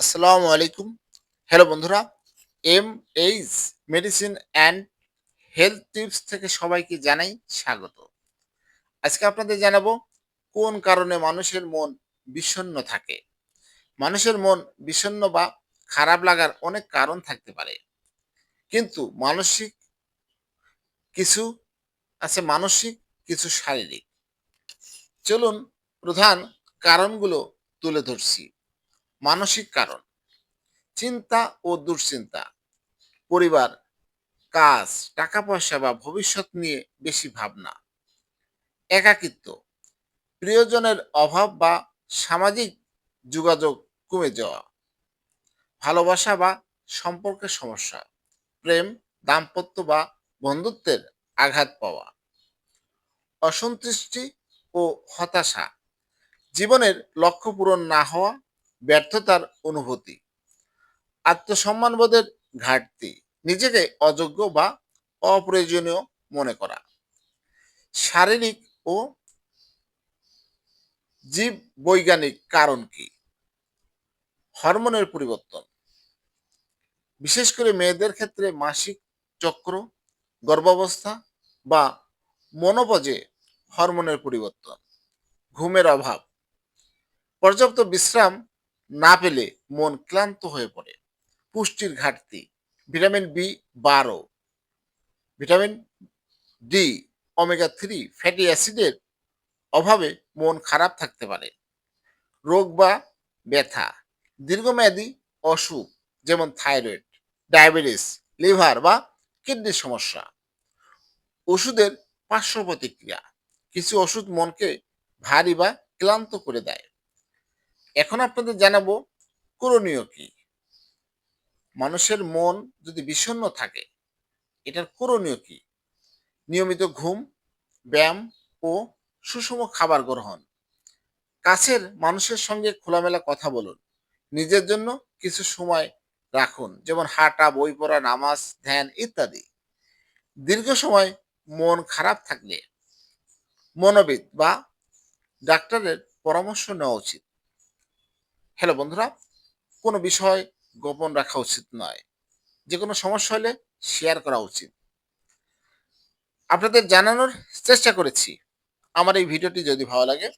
আসসালামু আলাইকুম। হ্যালো বন্ধুরা M H medicine and health tips থেকে সবাইকে জানাই স্বাগত। আজকে আপনাদের জানাব কোন কারণে মানুষের মন বিষণ্ণ থাকে। মানুষের মন বিষণ্ণ বা খারাপ লাগার অনেক কারণ থাকতে পারে। কিন্তু মানসিক কিছু আছে, মানসিক কিছু শারীরিক। চলুন প্রধান কারণগুলো তুলে ধরছি। মানসিক কারণ। চিন্তা ও দুশ্চিন্তা। পরিবার, কাজ টাকা পয়সা বা ভবিষ্যৎ নিয়ে বেশি ভাবনা। একাকিত্ব। প্রিয়জনের অভাব বা সামাজিক যোগাযোগ কমে যাওয়া। ভালোবাসা বা সম্পর্কের সমস্যা। প্রেম, দাম্পত্য বা বন্ধুত্বের আঘাত পাওয়া। অসন্তুষ্টি ও হতাশা। জীবনের লক্ষ্য পূরণ না হওয়া ব্যর্থতার অনুভূতি। আত্মসম্মানবোধের ঘাটতি, নিজেকে অযোগ্য বা অপ্রয়োজনীয় মনে করা। শারীরিক ও জীব বৈজ্ঞানিক কারণ কি? হরমোনের পরিবর্তন। বিশেষ করে মেয়েদের ক্ষেত্রে মাসিক চক্র, গর্ভাবস্থা বা মনোপজে হরমোনের পরিবর্তন, ঘুমের অভাব, পর্যাপ্ত বিশ্রাম না পেলে মন ক্লান্ত হয়ে পড়ে। পুষ্টির ঘাটতি। ভিটামিন বি বারো। Vitamin D omega three fatty অ্যাসিডের অভাবে মন খারাপ থাকতে পারে। রোগ বা ব্যথা। দীর্ঘমেয়াদী অসুখ, যেমন থাইরয়েড, ডায়াবেটিস, লিভার বা কিডনির সমস্যা। ওষুধের পার্শ্ব প্রতিক্রিয়া। কিছু ওষুধ মনকে ভারী বা ক্লান্ত করে দেয়। এখন আপনাদের জানাব করণীয় কি? মানুষের মন যদি বিষণ্ণ থাকে, এটার করণীয় কি? নিয়মিত ঘুম, ব্যায়াম ও সুষম খাবার গ্রহণ। কাছের মানুষের সঙ্গে খোলামেলা কথা বলুন। নিজের জন্য কিছু সময় রাখুন, যেমন হাঁটা, বই পড়া, নামাজ, ধ্যান ইত্যাদি। দীর্ঘ সময় মন খারাপ থাকলে মনোবিদ বা ডাক্তারের পরামর্শ নেওয়া উচিত। হ্যালো বন্ধুরা, কোনো বিষয় গোপন রাখা উচিত নয়। যে কোনো সমস্যা হলে শেয়ার করা উচিত। আপনাদের জানানোর চেষ্টা করেছি। আমার এই ভিডিওটি যদি ভালো লাগে,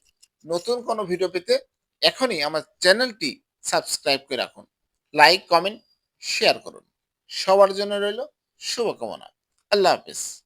নতুন কোনো ভিডিও পেতে এখনই আমার চ্যানেলটি সাবস্ক্রাইব করে রাখুন। লাইক কমেন্ট শেয়ার করুন। সবার জন্য রইল শুভকামনা। আল্লাহ হাফিজ।